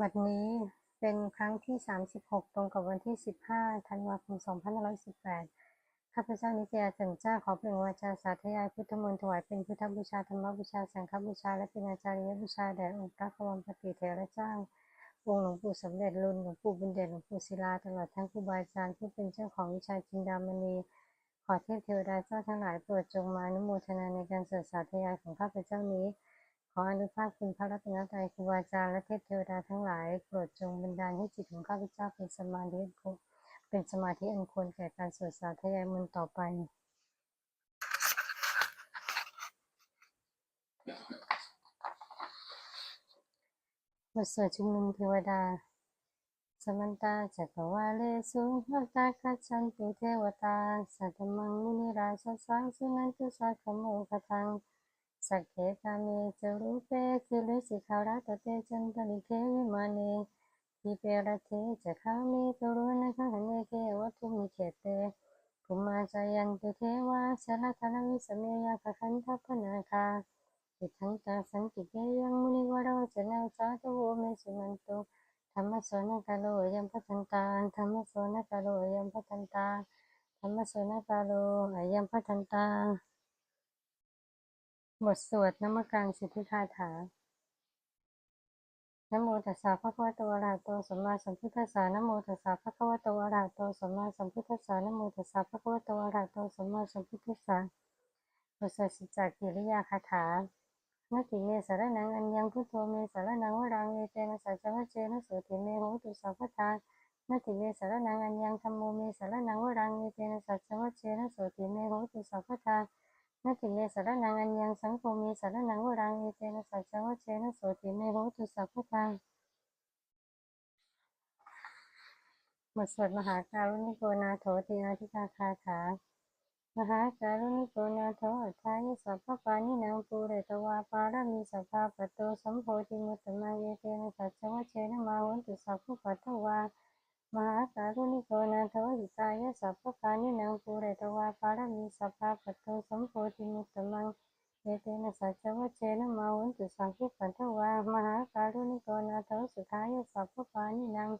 บัดนี้เป็นครั้งที่ 36 ตรงกับวันที่ 15 ธันวาคม 2518 ข้าพเจ้านิตยาจันเจ้าขอเปล่งวาจาสาธยายพุทธมนต์ถวายเป็นพุทธบูชาธรรมบูชา สังฆบูชา และเป็นอาจาริยบูชาแด่องค์พระกวมปฏิเถระเจ้าองค์หลวงปู่สมเด็จรุ่นหลวงปู่บุญเด่นหลวงปู่ศิลาตลอดทั้งครูบาอาจารย์ผู้เป็นเจ้าของวิชาจินดามณี ขอเทพเทวดาเจ้าทั้งหลายโปรดจงมาอนุโมทนาในการสวดสาธยายของข้าพเจ้านี้ ขออนุภาพคุณพระรัตนตรัยครูบาอาจารย์และเทพเทวดาทั้งหลายโปรดจงบันดาลให้จิตของข้าพเจ้าเป็นสมาธิเป็นสมาธิอันควรแก่การสวดสาธยายมนต์ต่อไปบทสวดชุมนุมเทวดา สมันตาจักรวาเลสุวัตาคัจฉันตุเทวตา สัตมังมุนิราชสังสุนันตุสักขโมกทัง สักเขกาเมจะรูปเปกิเลสิขาราตเตจันตลิเควิมาเนทิเปรเทจะขามิตุรุนะคะหเนเกวัตุมิเขเตภุมาจายันตุเทวาชลธนวิสเมยาคขันทัพพนาคาติทังตาสันติเกยังมุนิวรวจนะสาธุโวเมสุนันตุธรรมโสนกาโลยัมพัทันตาธรรมโสนกาโลยัมพัทันตาธรรมโสนกาโลยัมพัทันตา บทสวดนมการสิทธิคาถานโมตัสสะภะคะวะโตอะระหะโตสัมมาสัมพุทธัสสะนโมตัสสะภะคะวะโตอะระหะโตสัมมาสัมพุทธัสสะนโมตัสสะภะคะวะโตอะระหะโตสัมมาสัมพุทธัสสะบทสวดสิจากกิริยาคาถานาติเมสารนังอัญญังพุทโธเมสารนังวรังเอเตนะสัจจวัจเจนะโสติเมโหตุสัพพทานาติเมสารนังอัญญังธรรมโมเมสารนังวรังเอเตนะสัจจวัจเจนะโสติเมโหตุสัพพทานาติเมสารนังอัญญังสังโฆเมสารนังวรังเอเตนะสัจจวัจเจนะโสติเมโหตุสัพพทาบทสวดมหาการุณิโกนาโถติอาธิกาคาถามหาการุณิโกนาโถอัฏฐายสัพพปานินางปูเรตวาปารมีสัพพะปโตสัมโพธิมุตตมังเยเตนะสัจจวัชเชนะมาวันตุสัพพุปัตถวา มหาการุณิโกนาโถหิตายสัพพปานินางปูเรตวาปารมีสัพพะปะโตสัมโพธิมุตตมังเยเตนะสัจวัชเชนะมาวันตุสัพพุปัตถวามหาการุณิโกนาโถสุทายสัพพปานินาง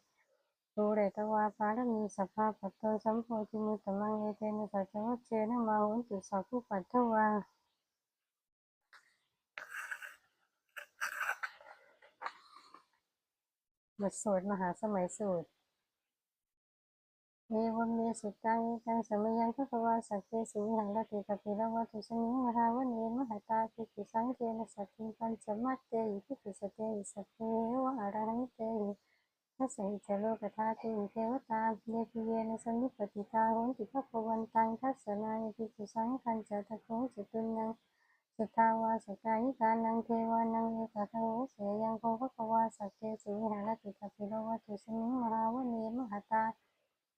ปูเรตวาปารมีสัพพะปัตโตสัมโพธิมุตตมังเอเตนะสัจวัชเชนะมาหุนตุสัพพุปัตถวาบทสวดมหาสมัยสูตร เอวเมสุตังเอตังสมัยยังพระกวาสักเกสุวิหังรติกปิระวัตุสมิงมหาวันเนมหาตาภิกขุสังเกนสัตถิปัญจมัตเตหิภิกขุสเตหิสัพเพวะอรหังเตหิทัสสะหิจโลกธาตุเทวตาเยปิเยนสมิปติตาโหนติภพวันตังทัสสนายภิกขุสังคัญจตะโคจตุนังสุทาวาสกายิกานังเทวานังเอกะโทเสยังโคภควาสักเกสุวิหารติกปิโรวัตุสมิงมหาวันเนมหาตา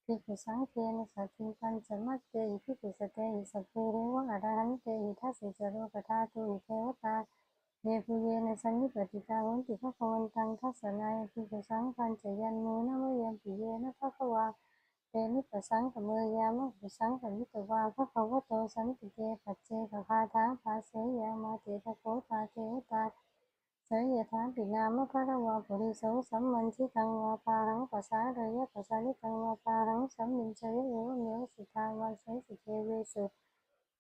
ภิกขุสังเกนสัตถิปัญจมัตเตหิภิกขุสเตหิสัพเพเรวะอรหันเตหิทัสสิจโลกธาตุอิเทวตาเยปุเยนสันนิปติตาวันติภะควันตังทัสสนายภิกขุสังคันจะยันโมนะมะยัมปิเยนะภะคะวาเตนิปสังขเมยามะปุสังขมิตวาภะคะวะโตสันติเกปัจเจกคาถาภาเสยามาเตตะโคตาเทวตา เสยถาปินามะภะคะวาปุริโสสัมมันทิตังวาปาหังปัสสาเรยะปัสสาลิตังวาปาหังสัมมินเชยเอวเมวสิทาวาเสสิเทเวสุ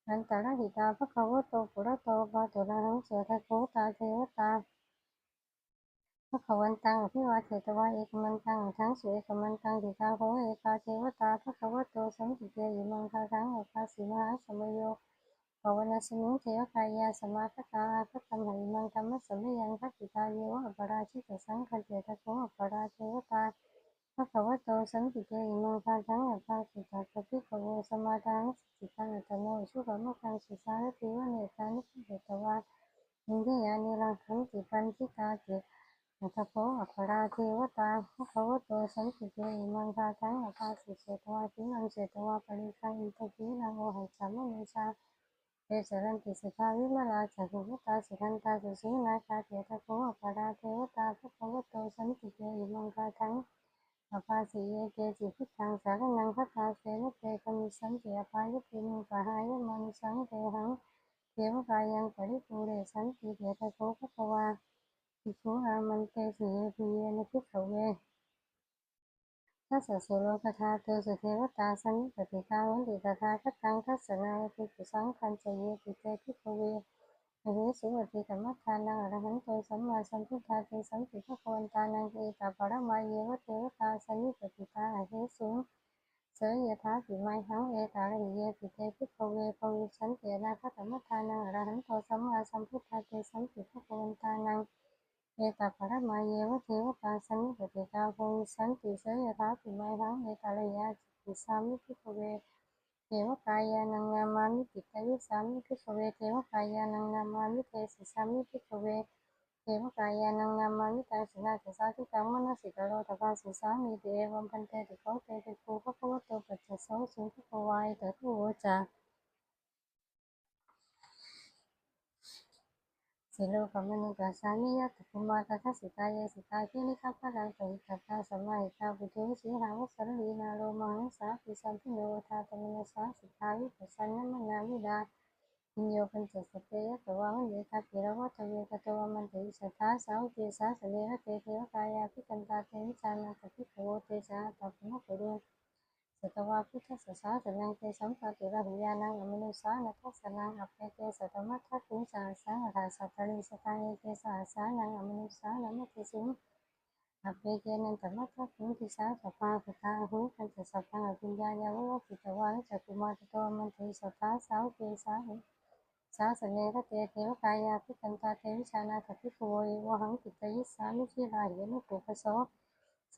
นันตระหิตาภะคะวะโตปุระโตปะตุระหังโสทะโคตาเทวตา ภะคะวันตังอภิวาวาเอกมันตังทั้งสุเอกมันตังติตาโหเอกาเทวตาภะคะวะโตสัมปิเกยิมังคาทังอภาสิมหาสมโยภวนาสมิงเทวกายาสมาคตาพระธรรมหิมังธรรมสมยังพักิตาเยวะอปราชิตสังฆเจตโกอปราเทวตาภะคะวะโตสัมปิเกอิมังคาทังอภาสิตาปฏิภโวสมาทังสิตังอัตโนสุขมะคังสุสารติวะเนตานิเกตวาอินทยานิรังคันติปันทิตาเกอัตโพอัปราเทวตาภะคะวะโตสัมปิเกอิมังคาทังอภาสิเจตวาทินังเจตวาปริคังอินทกีนังโอหังสัมมเนชา เอสรันติสุทาวิมลาจักขุตาสุขันตาสุสีนาคาเทตโพอัปราเทวตาภะคะวะโตสัมปิเกทาสีเยเกจิทธังสารนังพัตาเสนเตกมิสังเกอภายปิมุปหายมนุสังเตหังเทวกายังปริปูเรสันติโคภควาภิกขุอามันเตสีเยปิเยนะภิกขเวทัสสะโสโลกธาเตสเทวตาสันนิปติตาวันติตถาคตังทัสสนาภิกุสังคันจเยปิเตภิกเวอเหสุอติกัมมัฏฐานังอรหันโตสัมมาสัมพุทธาเตสัมปิภควันตานังเอตาปรมาเยวเทวตาสันนิปติตาอเหสุเสยถาปิไมหังเอตาริเยปิเตภิกเวภวิชันเตนะคตมัฏฐานังอรหันโตสัมมาสัมพุทธาเตสัมปิภควันตานัง เอตาปรมาเยวเทวตาสันนิปติตาภวิชันติเสยถาปิไมหังเอตาระหิยปิสามิภิกเวเทวกายานังนามามิปิตวิสามิภิกเวเทวกายานังนามามิเทสิสามิภิกเวเทวกายานังนามามิตังสนาเตสาธิกังมนสิกโลตภาสิสามิเตเอวัมพันเตติโกเตติภูภะควโตปัจจโสสุภควายเตตุโวจา สิโลกมนุกัสสามิยะตคุมาตทัสสิตายสิตาคินิคัพพลังปหิคัตตาสัมมาหิตาบุตุวิสิหาวัสรลีนาโลมังสาปิสัมพิโนทาตมินสาสิทาวิปัสสนมนามิดาอินโยปัญจสเตยะตวามันเดตาปิระวัตเวกตวามันเตสัทธาสาวเตสาสเลระเตเทวกายาภิกันตาเตวิจานาตภิโวเตสาตาภุมะกุรุ สตวาพุทธสสาสนังเตสัมปติระหิยานังอมนุสานัทสนังอเปเตสัตมัทถคุสาสังราสัตตริสตาเอเตสาสานังอมนุสานัมติสิงอเปเกนันตมัทถคุติสาสภาคตาหุกันจะสัพพังอภิญญาญาวะปิตวาจักุมาตโตมันเตสัทธาสาวเตสาหุสาสเนระเตเทวกายาภิกันตาเตวิชานาตภิโกขโวหังปิตยิสามิชิราหินุปุปโส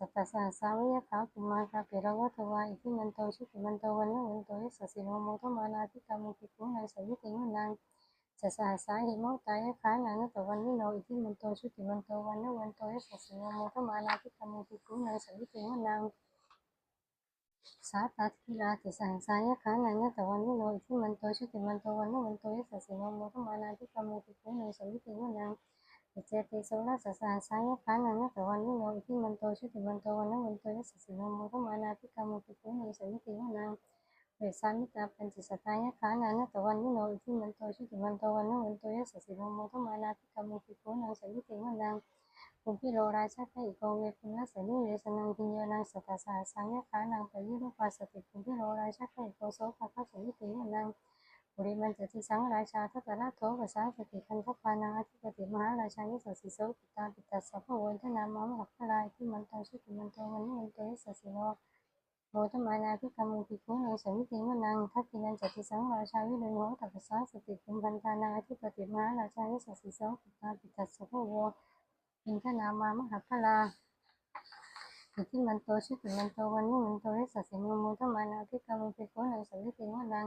สัตสาสาวยะขาปุมาคาเปรวัตวาอิทิมันโตชุติมันโตวันนวันโตยสสิโนโมทมานาทิกามุปิกุนังสวิติมุนังจะสาสาหิโมตายะขานังนตวันนิโนอิทิมันโตชุติมันโตวันนวันโตยสสิโนโมทมานาทิกามุปิกุนังสวิติมุนังสาตัทิลาติสาสายขานังนตวันนิโนอิทิมันโตชุติมันโตวันนวันโตยสสิโนโมทมานาทิกามุปิกุนังสวิติมุนัง เจติโสนัสสะสายะขานังนะตวันนิโนอิทิมันโตชุติมันโตวันนะวันโตยสสนโมทมานาทิกามุปิกุนังสวิติมุนังเวสามิตาปัญจสตายะขานังนะตวันนิโนอิทิมันโตชุติมันโตวันนะวันโตยสสนโมทมานาทิกามุปิกุนังสวิติมุนังปุพิโลราชาเตอิโกเวปุณสนิเวสนังพิญโยนังสัตตสาสังยะขานังปะยุรุปัสสติปุณพิโลราชาเตอิโกโสภะคะสวิติมุนัง ปุริมันจติสังราชาทัตระโทภาษาสติคันทปานังอธิปติมหาราชานิสสิโสปิตาปิตัสสะพะวันทนามามหัพลายที่มันตังชุติมันโตวันนี้มันโตยสสิโนโมทมานาพิกามุปิคุนังสมิติมนังทัพพินันจติสังราชาวิรุณโหตัสสะสติคุมพันธานังอธิปติมหาราชานิสสิโสปิตาปิตัสสะพะวอินทนามามหัพลาอิทิมันโตชุติมันโตวันนี้มันโตยสสิโนโมทานาพิกามุปิคุนังสมิติมนังปัจจิมันจติสังรชาวิรูปโภคสาสตินาคานังอธิปติมหาราชาวิสสิโสปิตาปิตัสสะพะวันทนามามหัพลายที่มันโตชุติมันโตวันนะวันโตยสสิโนโมทมานาทิกามุปิคุนังสมิติวนังอุตรันจติสังราชาภูมิโลตัปสาสติยาคานัง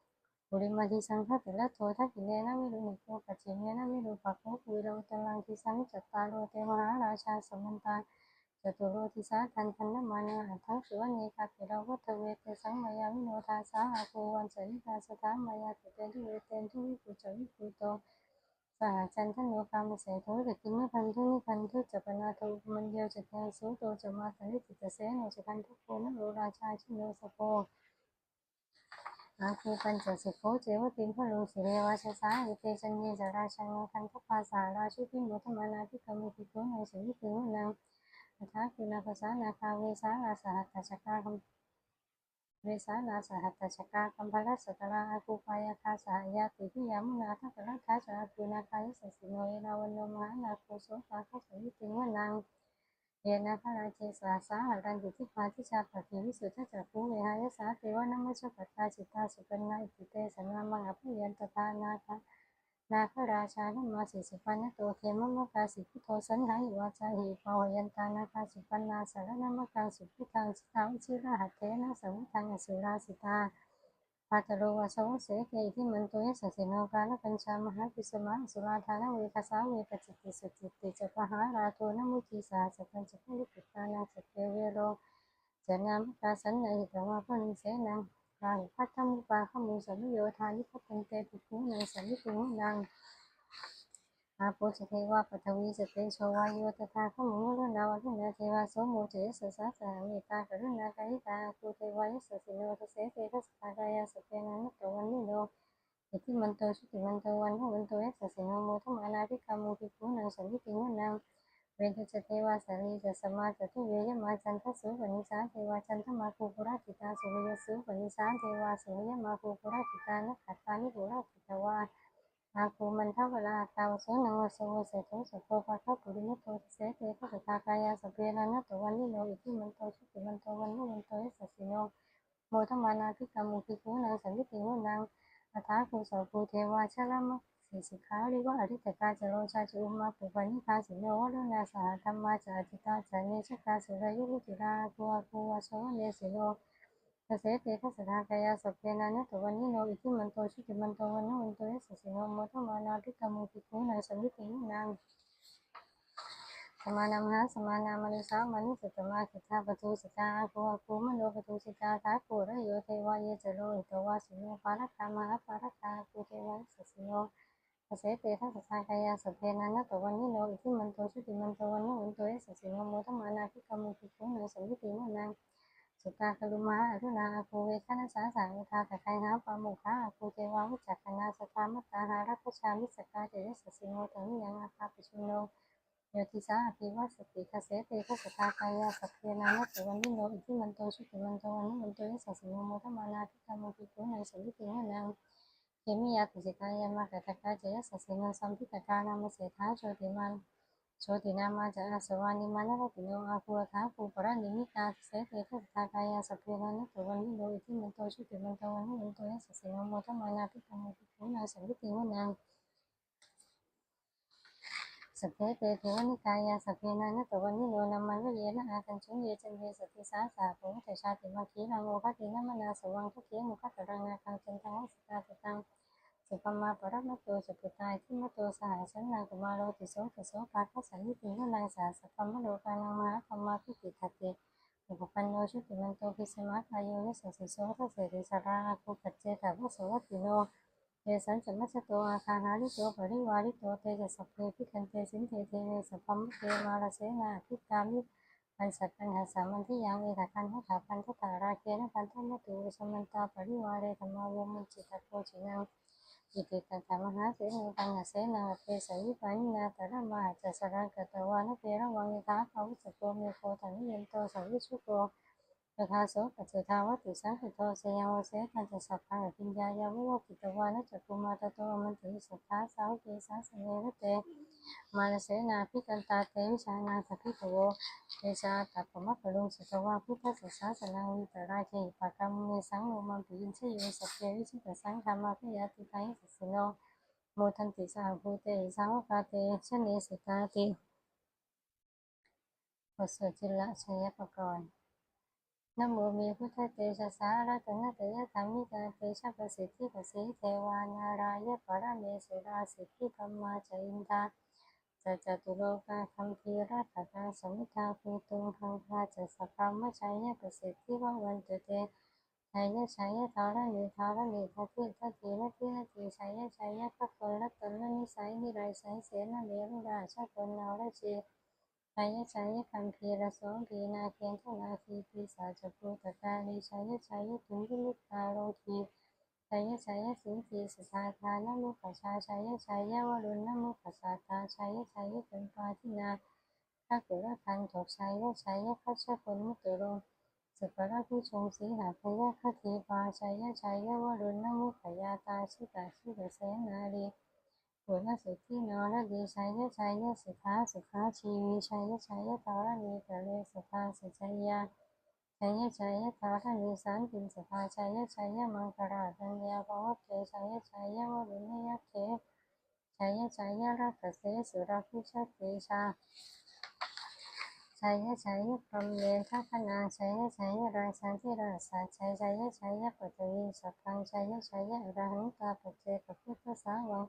บุริมาทิสังฆติละโททักขิเนนะวิรุณิโกปัจจิเนนะวิรูปักโมปุริโรตังลังทิสังจัตตาโรเตมหาราชาสมันตาจตุโรติสาทันทันนมานาหัทังสุวเนกาปิเราวัตเวเตสังมายาวิโนทาสาอาโกวันสริตาสถามายาเตเตทุเวเตนทุวิปุจวิปุโตสหจันทโนกามเสโทตกิมพันธุนิพันธุจัปนาโทมันเดียวจัตเนสุโตจมาสันติจิตเสโนจพันทุโกนโรราชาชิโนสโป อาคูปัญจสิกโขเจวติมพะโลสิเรวาชสาอิเตชัญเยจราชังคันทุกภาสาราชุพิมุทมานาทิกมุปิโกในสิวิติวนังอัฏฐาคือนาภาษานาคาเวสาลาสหัตตชกาคมเวสาลาสหัตตชกาคัมพลัสสตราอาคูปายาคาสหายาติพิยามุนาทักรัตถาจาคูนาคายสสิโนเอราวันโนมหานาโคโสภาคสิวิติวนัง เยนะพระราเจสาสาหารันติทิพาทิชาปฏิวิสุทธจักขุเวหายสาเทวนัมมชปัตตาจิตตาสุปันนาอิติเตสันนามังอภยันตตานาคะนาคราชานัมมาสิสุปันนโตเขมมะกาสิพุทโธสันหายวาจาหิปาวยันตานาคาสุปันนาสารนัมมกังสุพุทังสิทาวิชิระหัตเตนะสมุทังอสุราสิตา พาตโรวาสวเสกอิทิมันโตยสัสสิโนกาลกัญชามหาปิสมาสุราธานเวคสาเวปจิติสุจิตติจะปหาราโทนมุทีสาสกันจะพุกิตานังสเกเวโรจะนำมกาสันในหิตวาพนิเสนังกาหิพัทธมุปาขมุสัมโยธานิพัตันเตปิคุนังสัมมิตุนัง อาโปสเทวาปทวีสเตโชวายุตถาขมุรุณาวรุณาเทวาโสโมเจสสะสามิตากรุณากายิตาภูเทวายสสิโนทเสเตทัสตากายาสเปนันตวันนิโนอิติมันโตชุติมันโตวันหุวันโตยสสิโนโมทมานาภิกามุภิกุนังสัมมิติมุนังเวทุจเทวาสารีจะสมาจตุเวยมาจันทสุปนิสาเทวาจันทมาภูปุราจิตาสุริยสุปนิสาเทวาสุริยมาภูปุราจิตานักขัตตานิปุราจิตวา อาคูมันเท่ากับลาตาวโสนังวโสเสโตสโตปะทัปุริมุตโตเสเตทัสตากายาสเปรานะตวันนิโนอิทิมันโตชุติมันโตวันนุมันโตเอสสิโนโมทมานาภิกามุภิกุนังสันติมุนังอัฏฐาภูสภูเทวาชะละมะสิสิขาริวะอริตกาจโรชาจุมาปุปนิคาสิโนวรุณาสหธรรมาจาจิตาจาเนชกาสุรยุติราภูอาภูวาโสเนสิโน ทเสเตทัสสะกายาสพเพนานะตวันนิโนอิทิมันโตชุติมันโตวันนุมันโตเอสสิโนโมทมานาภิกามุภิกุนังสันติมุนังสมานามหาสมานามนุสามานิสตมาคิทาปทุสิตาอาภูมโนปทุสิตาทาภูระโยเทวายเจโรอิตวาสิโนปารักามาปารักาภูเทวาสสิโนทเสเตทัสสะกายาสพเพนานะตวันนิโนอิทิมันโตชุติมันโตวันนุมันโตเอสสิโนโมทมานาภิกามุภิกุนังสันติมุนัง สุตากลุมาอรุณาอาภูเวคณสาสาวิทาตะไคหาปามุขาอาภูเทวาวิจักขณาสตามัตาหารัพชามิสกาเจยสสิโนตมิยังอาคาปิชุโนโยติสาอภิวัสติคาเสตทัสตากายาสัพเพนานัตวันนิโนอิทิมันโตชุติมันโตวันนุมันโตยสสิโนโมทมานาภิกามุภิโกุนังสันติมุนังเขมิยาติสิกายามากตะกาเจยสสิโนสัมพิตกานามเสถาโชติมัน โชตินามาจะอาสวานิมานรติโนอาภูธาภูปรานิมิตาเสเตทัสตากายาสัพเพนานัตวันนิโนอิทิมันโตชุติมันโตวันนุมันโตยสสิโนโมทมานาภิกามุภิกุนังสันติมุนังสพเพเตเทวนิกายาสัพเพนานะตวันนิโนนามันวิเยนะอาคันชุงเยจันเยสติสาสาภูมิเตชาติมาคีรังโอภะตินะมนาสวังทุกเกมุขะตรังนาคังจันทังสตาตตัง สุปมาปรมัตโตสุปตายทิมโตสหายสันนังกุมาโรติโสติโสภาคัสสันนิตินนังสาสกัมมโลกานังมหาคัมมาพิติทัตเตอุปปันโนชุติมันโตพิสมาคายโยนิสัสสิโสทัสเสติสาราอาภูปัจเจตาวุโสวัติโนเยสันสมัสสโตอาคาหาริโตปริวาริโตเตจะสัพเพพิคันเตสินเทเทเนสัพพมเทมาลเสนาพิกามิปันสัตปัญหาสามันที่ยังเอตคันทัตถาพันทตาราเกนะพันธมตุสมันตาปริวาเรธรรมาวมุจิตาโพชินัง อิติตันธมหาเสนปังเสนาเทสวิปันนาตระมาจัสรังกตวานุเประวังยถาภาวุสโกเมโคตันิยนโตสวิสุโก ยถาโสปัจจทาวติสังขิโตเสยังวเสกันจะสัพพังปิญญายาวุโลกิตวานจักุมาตโตมันติสัทธาสาวเกสาสเนวเตมาเสนาพิกันตาเตวิชานาสพพิโตเตชาตัปมัคคลุงสุตวาพุทธสัสาสนังวิตราเคปากรรมเมสังโลมังปิยินชโยสัพเพวิชิตสังธรรมาพิยาติทังสัสสิโนโมทันติสาภูเตสาวกาเตชเนสิกาติบทสวดจิละชัยปกรณ์ นโมมีพุทธเตชะสารัตนะเตยธรรมิกาเตชะประสิทธิประสิทธิเทวานารายะปรเมสุราสิทธิธรรมาจอินทาจะจตุโลกาคัมภีรัตตาสมิทาภูตุงคังคาจะสัพพมชัยยะประสิทธิวังวันตุเตชัยะชัยยะทาระนิทาระนิทัติทัติระติระติชัยยะชัยยะพระโคนรัตนนิสัยนิไรสัยเสนาเนรุราชคนนาวระชี ชัยชัยคัมภีรโสพีนาเคียนทนาทีปีสาจภูตกาลีชัยชัยถุงพิมุตตาโลทีชัยชัยสิงคีสสาธานมุขชาชัยชัยวรุณมุขสาตาชัยชัยยะเป็นปาทินาทักกุระพันถกชัยชัยยะคัชพลมุตโรสุปราผู้ชงสีหาพยะคทีปาชัยชัยวรุณมุขยาตาชิตาชิตเสนาลี ปุณสุทธินรดีชัยยะชัยยะสุขาสุขาชีวีชัยยะชัยยะทารณีกะเลสุภาสุชัยยาชัยยะชัยยะทารณีสันตินสุภาชัยยะชัยยะมังคราดัญญาภวเกชัยยะชัยยะวรุณยะเกชัยยะชัยยะรัตเสสุราภิชเตชาชัยยะชัยยะพรหมเยทัคขนาชัยยะชัยยะราชันทิราสาชัยชัยยะชัยยะปัตตวีสัพพังชัยยะชัยยะอรหังตาปัจเจกพุทธสาวัง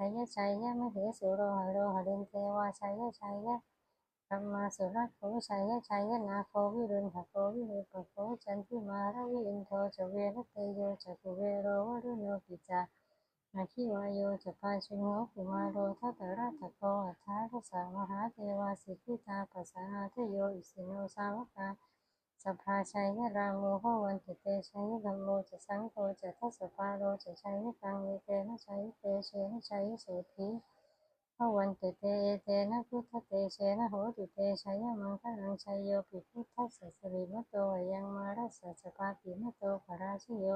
ชัยยะชัยยะมะเหสุโรหะโรหะเรนเทวาชัยยะชัยยะธรรมาสุรัตโขชัยยะชัยยะนาโควิรุณหะโควิรุปโขจันทิมาระวิอินโทจเวรเตโยจักุเวโรวรุโนปิจาอาคิวายโยจะปาชิโงกุมาโรทัตระตะโกอัฏฐาทสามหาเทวาสิกิตาปัสสนาเทโยอิสิโนสาวกา สัพพาชัยยะรามโมโหวันติเตชัยยะธัมโมจะสังโฆจะทัสสปาโรจะชัยยะกังเวเตนะชัยเตเชนะชัยยะโสธีหวันติเตเอเตนะพุทธเตเชนะโหติเตชัยมังคลังชัยโยปิพุทธัสสะสริมโตยังมารัสสะปาปิมโตปราชิโย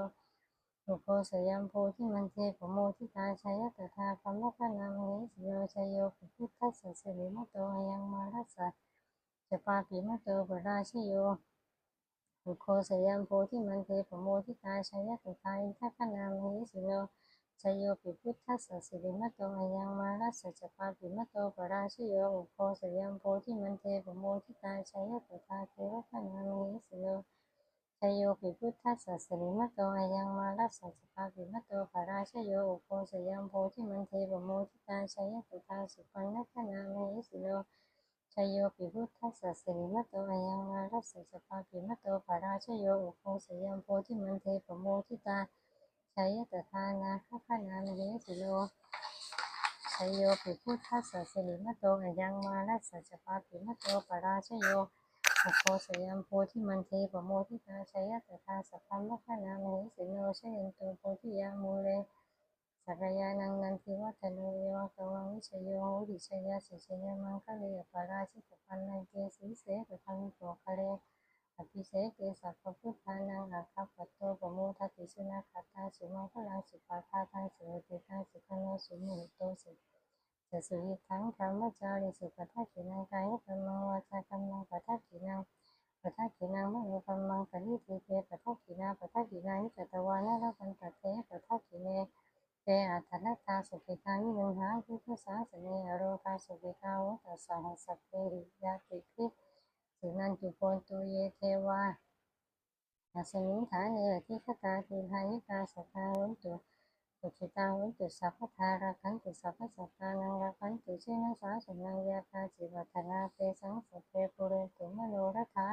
อุโคสยัมโพธิมันเทปโมทิตาชัยตถาคัมมคะนามเหสโยชัยโยปุพุทธัสสะสิริมโตอายังมารัสสะจะปาปิมโตปราชิโย อุโคสยัมโพธิมันเทปโมทิตาชัยตถาอินทคนามเหสโยชัยโยปุพุทธัสสิริมโตอายังมารัสสะจปาปิมตโตปราชโยอุโคสยัมโพธิมันเทปโมทิตาชัยะตถาเทวคานามเหสโยชโยปิพุทธัสสิริมโตอายังมารัสสะสภาปิมตโตภราชโยอุโคสยังโพธิมันเทปโมทิตาชัยะตุตาสุปันนคนาเมสิโล ชโยปิพุทธัสสะสิริมโตอายังมารัสสะสภาปิมัตโตภราชโยอุโคสยังโพธิมันเทปโมทิตาชัยตถานาคขนาเมสิโลชโยปิพุทธัสสะสิริมโตอายังมารัสสะสภาปิมัตโตภราชโยอโคสยามโพธิมันเทปโมทิตาชัยตถาสัพพัมมะคะนามิสิโนชยันโตโพธิยามูเล สักยานังนันทิวัฒโนเยวะกวังวิชโยโหดิชยาสิชยามังคะเลปราชิตปันนังเกสีเสกทังโตคะเลอภิเสกเกสัพพุทธานังอาคัปโตปโมทัติสุนาคาตาสุมังคลังสุปาทาทังสุเตตังสุขโนสุมุตโตสุจะสุยิทังธรรมจาริสุปทักขินังกายธรรมวาจากรรมังปทักขินังปทักขินังมโนธรรมังปณิทิเตปทักขินาปทักขินานิจตวานะระกันตะเตปทักขิเน เตอัตถนัตตาสุขิตานินุหาพุทธสาสเนอโรคาสุขิตาวตัสสะสัพเพหิยาติพิสุนันตุโกนตุเยเทวาอาสมิงฐานเนทิคตาทิหานิกาสตาวันตุสุขิตาหุนตุสัพพทาราคันตุสัพพสัตตานังราคันตุเชนะสาสนังยาคาจิวัฒนาเตสังสพเพปุเรตุมโนรถา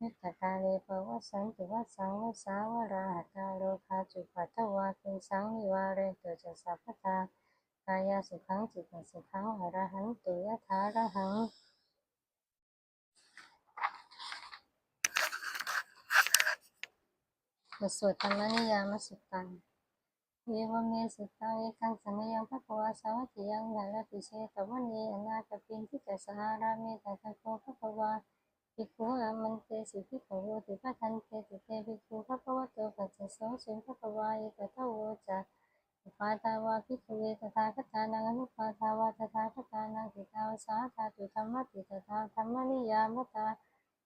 นิตกาเลปวัสสันตุวัสสังวัสาวราหตาโลคาจุปัตวาคินสังนิวาเรตุจะสัพพทากายาสุขังจิตสุขังอรหันตุยะถาระหังบทสวดธรรมนิยามสุตังเยวเมสุตังเอกังสังยังพระกวาสาวติยังนาลปิเชตวันเยอนาคปินทิจสหารามิตาตะโกพระกวา ภิกขุอามันเตสุภิกขุโวติปัทันเตติเตภิกขุพระกวะโตปัจจโสสุพระกวาเอกตะโวจะอุปาทาวาภิกขเวตถาคตานังอนุปาทาวาตถาคตานังติตาวสาธาตุธรรมติตถาธรรมนิยามตา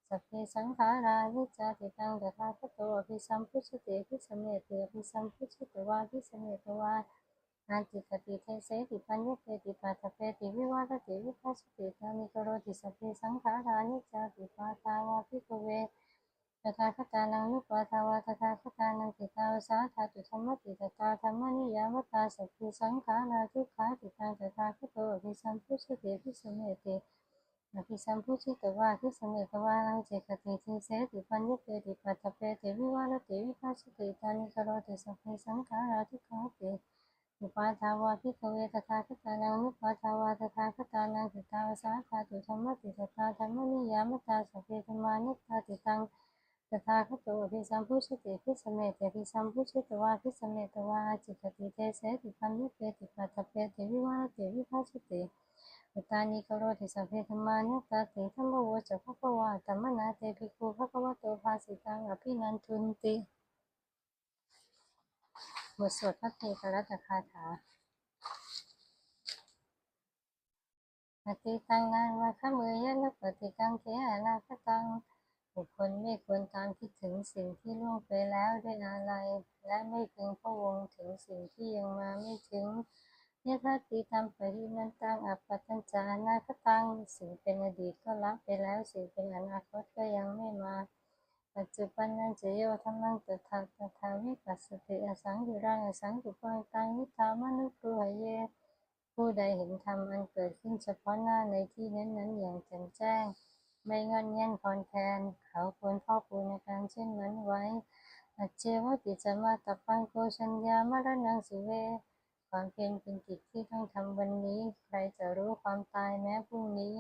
สัพเพสังขารานิจติตังตถาคตโตอภิสัมพุชเตภิสมเมเตอภิสัมพุชตวาภิสมเมตวา นันติกติเทเสติปัญญเตติปัตเปติวิวาทติวิปัสสติตานิโกโรติสัพเพสังขารานิจจติปาทาวาภิกเวตถาคตานังนุปาทาวาตถาคตานังติตาวสาธาตุธรรมติตตาธรรมนิยามตาสัพเพสังขาราทุกขาติตังตถาคตโตอภิสัมพุชเตภิสเมเตอภิสัมพุชิตวาทิสเมตวานังเจกติทิเสติปัญญเตติปัตเปติวิวาลติวิปัสสติตานิกโรติสัพเพสังขาราทุกขาติ อุปาทาวาภิกเวตถาคตานังนุปาทาวาตถาคตานังติตาวสาธาตุธรรมติตตาธรรมนิยามตาสเพธมานิตาติตังตถาคตอภิสัมพุชิติภิสเมติภิสัมพุชิตวาภิสเมตวาจิกติเตเสติปัญญเตติปัตเปติวิวาติวิปัสติอุตานิโกโรติสัพเพธมานุตติธัมโมโวจะภะควะธัมมนาเตภิกขุภะคะวะโตภาสิตังอภินันทุนติ บทสวดพระเทกรัตคาถาปฏิตังนานวะขมือยะนะปฏิกังเทอนาคตังบุคคลไม่ควรตามคิดถึงสิ่งที่ล่วงไปแล้วด้วยอาลัยและไม่พึงพะวงถึงสิ่งที่ยังมาไม่ถึงยะทัตติธรรมปรินันตังอัปปตัญจานาคตังสิ่งเป็นอดีตก็ละไปแล้วสิ่งเป็นอนาคตก็ยังไม่มา ปัจจุบันนั้นจะโยธรรมังตถาตถาวิปัสสติอสังยุรังอสังกุปังตังนิธามนุปรุหเย ผู้ใดเห็นธรรมอันเกิดขึ้นเฉพาะหน้าในที่นั้นนั้นอย่างแจ่มแจ้ง ไม่งอนแง่นคอนแทน เขาควรพ่อปูในการเช่นนั้นไว้อเจวติจมาตปังโกชัญญามรณังสุเว ความเพียรเป็นกิจที่ต้องทำวันนี้ ใครจะรู้ความตายแม้พรุ่งนี้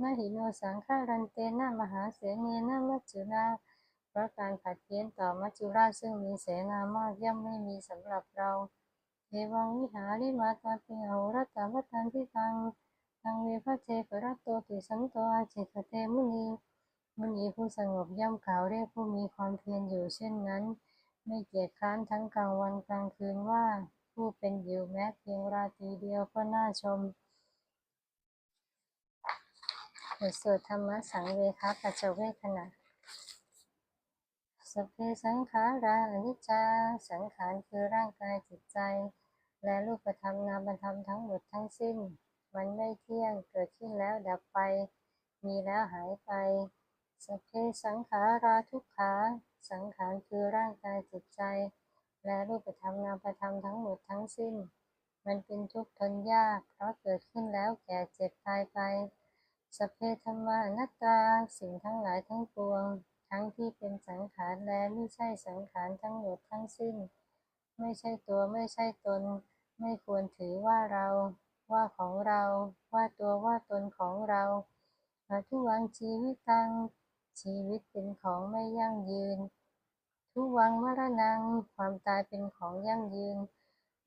นหิโนสังฆารันเตนะมหาเสนีนะมัจจุรา เพราะการผัดเพี้ยนต่อมัจจุราชซึ่งมีเสนามากย่อมไม่มีสำหรับเราเอวังวิหาริมาตาปิโหรัตตาวัตันทิตังทังเวพระเทปรัตโตติสันโตอาจิตเตมุนีมุนีผู้สงบย่อมกล่าวเรียกผู้มีความเพียรอยู่เช่นนั้น ไม่เกียจคร้านทั้งกลางวันกลางคืนว่า ผู้เป็นอยู่แม้เพียงราตรีเดียวก็น่าชมบทสวดธรรมสังเวคะปัจจเวขณะ สพเพสังขาราอนิจจา สังขารคือร่างกายจิตใจ และรูปธรรมนามธรรมทั้งหมดทั้งสิ้น มันไม่เที่ยงเกิดขึ้นแล้วดับไป มีแล้วหายไปสพเพสังขาราทุกขา สังขารคือร่างกายจิตใจ และรูปธรรมนามธรรมทั้งหมดทั้งสิ้น มันเป็นทุกข์ทนยาก เพราะเกิดขึ้นแล้วแก่เจ็บตายไปสัพเพธรรมานัตตาสิ่งทั้งหลายทั้งปวง ทั้งที่เป็นสังขารและไม่ใช่สังขารทั้งหมดทั้งสิ้น ไม่ใช่ตัวไม่ใช่ตน ไม่ควรถือว่าเรา ว่าของเรา ว่าตัวว่าตนของเราทุวังชีวิตตังชีวิตเป็นของไม่ยั่งยืน ทุวังมรณังความตายเป็นของยั่งยืน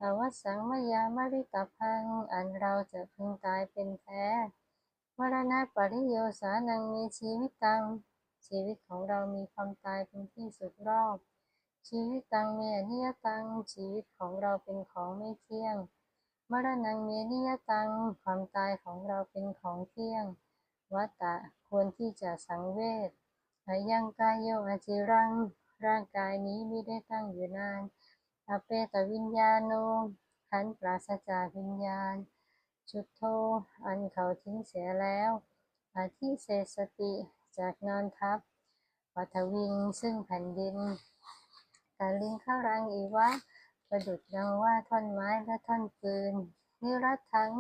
อวัสสังมยามริตพัง อันเราจะพึงตายเป็นแท้มรณะปริโยสานังมีชีวิตตัง ชีวิตของเรามีความตายเป็นที่สุดรอบ ชีวิตตังเมอนิยตัง ชีวิตของเราเป็นของไม่เที่ยง มรณังเมียนิยตัง ความตายของเราเป็นของเที่ยง วัตตะควรที่จะสังเวชอายังกายโยอาจิรัง ร่างกายนี้ไม่ได้ตั้งอยู่นานอเปตวิญญาโนขันปราศจากวิญญาณ ชุดโท อันเขาทิ้งเสียแล้ว อาทิเศสติ จากนอนทับปัทวิงซึ่งแผ่นดินกาลิงข้ารังอีวะ ประดุดดังว่าท่อนไม้และท่อนปืน นิรัตทั้ง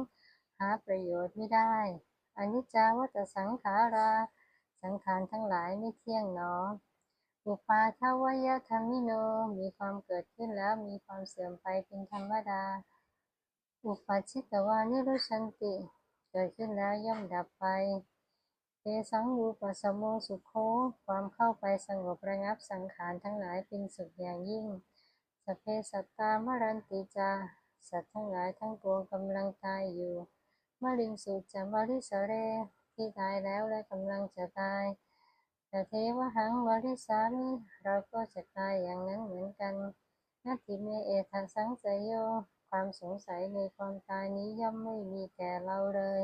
หาประโยชน์ไม่ได้อนิจจาวัตสังขารา สังขารทั้งหลายไม่เที่ยงหนออุปาทวยธรรมิโน มีความเกิดขึ้นแล้วมีความเสื่อมไปเป็นธรรมดา อุปาชิตวานิรุชันติ เกิดขึ้นแล้วย่อมดับไป สังรูปสมโมสุโคความเข้าไปสงบระงับสังขารทั้งหลายเป็นสุขอย่างยิ่ง สเพสัตตามรันติจา สัตว์ทั้งหลายทั้งปวงกำลังตายอยู่มะลิงสุจามาริสเร ที่ตายแล้วและกำลังจะตาย แต่เทวหังวริสามิเราก็จะตายอย่างนั้นเหมือนกันนัตติเมเอทัสังสยโย ความสงสัยในความตายนี้ย่อมไม่มีแก่เราเลย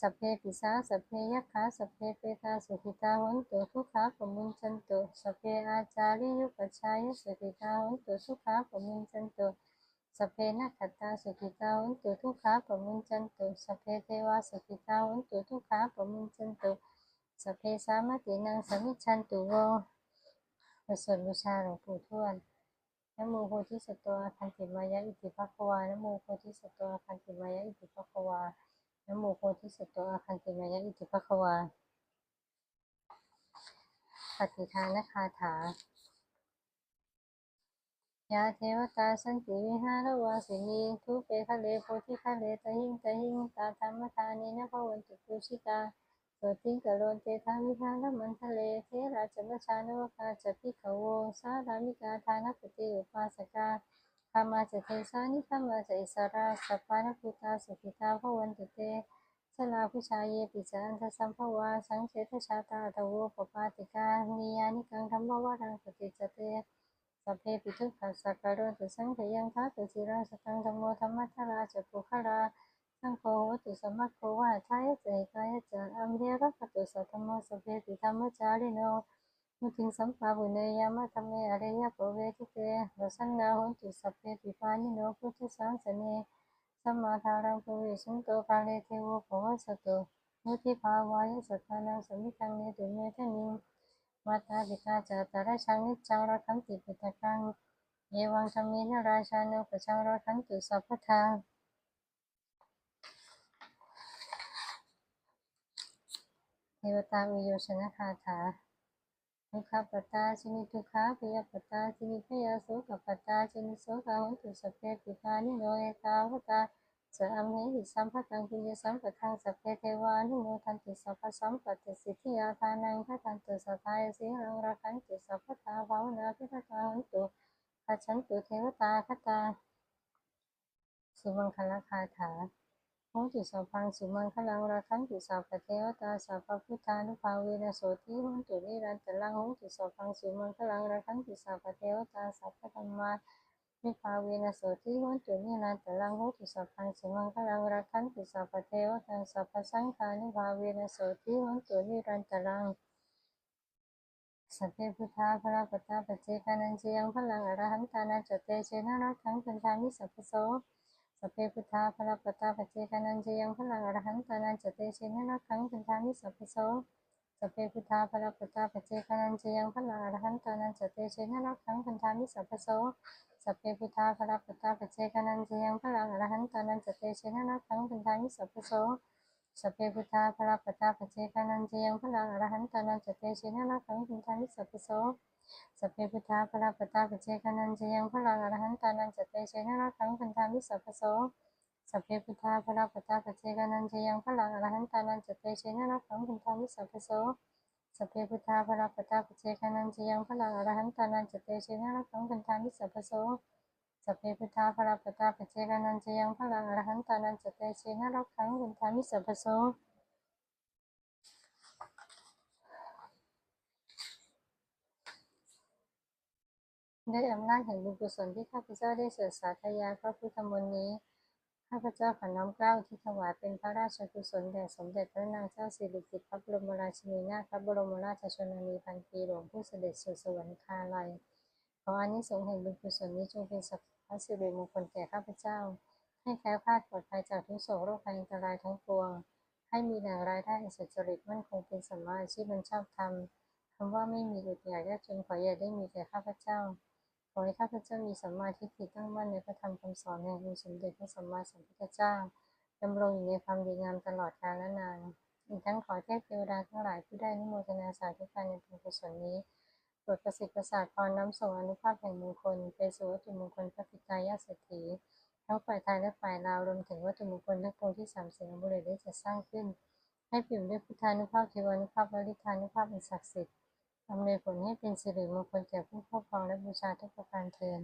สัพเยเทวังสมิงฐาเนยทิคตาทีคายุกาสทาหุนตุสุขิตาหุนตุทุกขาปมุนจันตุมาตาปิตาสุขิตาสัพเพยักาสุขิตาสัพเพเพยัคขาสัพเพเปตาสุขิตาหนตุทุกขาปมุนจันตุสัพเพอาจาริยุปัชฌายสุขิตาหนตุทุกขาปมุนจันตุสัพเพนักขตาสุขิตาหนตุทุกขาปมุนจันตุสัพเพเทวาสุขิตาหนตุทุกขาปมุนจันตุสัพเพสามตินังสมิจฉันตุโวบทสวดบูชาหลวงปู่ทวดนโมโพธิสัตวคันติมายะอิติภควานโมโพธิสัตวคันติมายะอิติภควา นะโมโพธิสัตว์อาคันติมายะอิติภควาปฏิทานคาถายาเทวตาสันติวิหารวาสินีทุเปคะเลโพธิคะเลตหิงตหิงตาธรรมทานีนะภวันตุปุชิตาโสติกะโลนเตทาวิหารมันทะเลเทราชบัชานวกาจพิขโวสารามิกาทานปฏิอุปาสกา ธรรมาจะเทสานิธรรมาจอิสราสัพพานพุตตาสุขิตาภวันตเตสลาผู้ชายเยปิจานันทสัมภวาสังเสทชาตาตโวปปาติกานิยานิกังธรรมวารังปฏิจจเตสัพเพปิทุกขัสสะกะโรตุสังขยังทัตุจิรังสตังธรรมโมธรรมัทราจปุคราสังโฆตุสมัคโควาทายเจกายเจอัมเทระคตุสัทธโมสัพเพปิธรรมจาริโน มุทิงสัมปาบุเนยามะธรรมเมอริยโปเวทิเตรสันนาหุนตุสัพเพปิปานิโนพุทธสังสเนสัมมาทารังปเวสันโตกาเลเทโวภวสตุมุทิภาวายสัทธานังสมิทังเนตุเมทนิงมาตาปิตาจาตระชังนิจังรักขันติปิตกังเยวังธรรมินราชานุปชังรักขันตุสัพพทาเทวตาวิโยชนะคาถา ทุกขปัตตาชนิทุกขาพยาปัตตาชนิพยาโสกปัตตาชนิโสกาหุตุสัพเพปิตานิโนเอตาวตาสะอัมเหหิสัมภะตังปิยสัมปะทังสัพเพเทวานุโมทันติสัพพะสัมปติสิทธิยาทานังพระทันตุสัทธายสีรังรักันติสัพพตาภาวนาพิทักาหุนตุขจฉันตุเทวตาคตาสุมังคลคาถา โหติสัพพังสุมังคลังราคันติสัพพเทวตาสัพพพุทธานุภาเวนะโสติโหตุนิรันตลังโหติสัพพังสุมังคลังราคันติสัพพเทวตาสัพพธรรมานิภาเวนะโสติโหตุนิรันตลังโหติสัพพังสุมังคลังราคันติสัพพเทวตาสัพพสังฆานิภาเวนะโสติโหตุนิรันตลังสัพเพพุทธาภระปตาปเจกานันเจยังพลังอรหันตานาจเตเชนะรักขังเป็นทามิสัพพโส สัพเพพุทธาภรปตาปเจกานันเจยังพลังอรหันตานันจเตเชนะรักขังเป็นทามิสัพพโสสัพเพพุทธาภรปตาปเจกานันเจยังพลังอรหันตานันจเตเชนะรักขังเป็นทามิสัพพโสสัพเพพุทธาภรปตาปเจกานันเจยังพลังอรหันตานันจเตเชนะรักขังเป็นทามิสัพพโสสัพเพพุทธาภรปตาปเจกานันเจยังพลังอรหันตานันจเตเชนะรักขังเป็นทามิสัพพโส สัพเพพุทธาภรปตาปเจกนันเจยังพลังอรหันตานันจเตเชนะรักังพันธามิสัพพโสสัพเพพุทธาภรปตาปเจกนันเจยังพลังอรหันตานันจเตเชนะรักังพันธามิสัพพโสสัพเพพุทธาภรปตาปเจกนันเจยังพลังอรหันตานันจเตเชนะรักังพันธามิสัพพโสสัพเพพุทธาภรปตาปเจกนันเจยังพลังอรหันตานันจเตเชนะรักังพันธามิสัพพโส ด้วยอำนาจแห่งบุญกุศลที่ข้าพเจ้าได้เสดสาธยายพระพุทธมนต์นี้ ข้าพเจ้าขอน้อมเกล้าที่ถวายเป็นพระราชกุศลแด่สมเด็จพระนางเจ้าสิริกิติ์พระบรมราชินีนาถพระบรมราชชนนีพันปีหลวงผู้เสด็จสู่สวรรคาลัย ขออานิสงส์แห่งบุญกุศลนี้จงเป็นสัพพะสิริมงคลแก่ข้าพเจ้า ให้แคล้วคลาดปลอดภัยจากทุกโศกโรคภัยอันตรายทั้งปวง ให้มีแหล่งรายได้อันสุจริตมั่นคงเป็นสัมมาอาชีพมันชอบธรรมคำว่าไม่มีอุดอยากยากจนขออย่าได้มีแก่ข้าพเจ้า ให้ข้าพเจ้ามีสัมมาทิฏฐิตั้งมั่นในพระธรรมคำสอนแห่งองค์สมเด็จพระสัมมาสัมพุทธเจ้าดำรงอยู่ในความดีงามตลอดกาลและนาน อีกทั้งขอเทพเทวดาทั้งหลายผู้ได้นิโมทนาสาธุการในบุญกุศลนี้โปรดประสิทธิ์ประสาทพรน้ำส่งอนุภาพแห่งมงคลไปสู่วัตถุมงคลพระปิตายาสเศรษฐีทั้งฝ่ายไทยและฝ่ายลาวรวมถึงวัตถุมงคลทั้งปวงที่สามสิ่งบุรุษได้จัดสร้างขึ้น ให้ปิ่มด้วยพุทธานุภาพเทวานุภาพและฤทธานุภาพอันศักดิ์สิทธิ์ อำนวยผลให้เป็นสิริมงคลแก่ผู้ครอบครองและบูชาทุกประการเทิน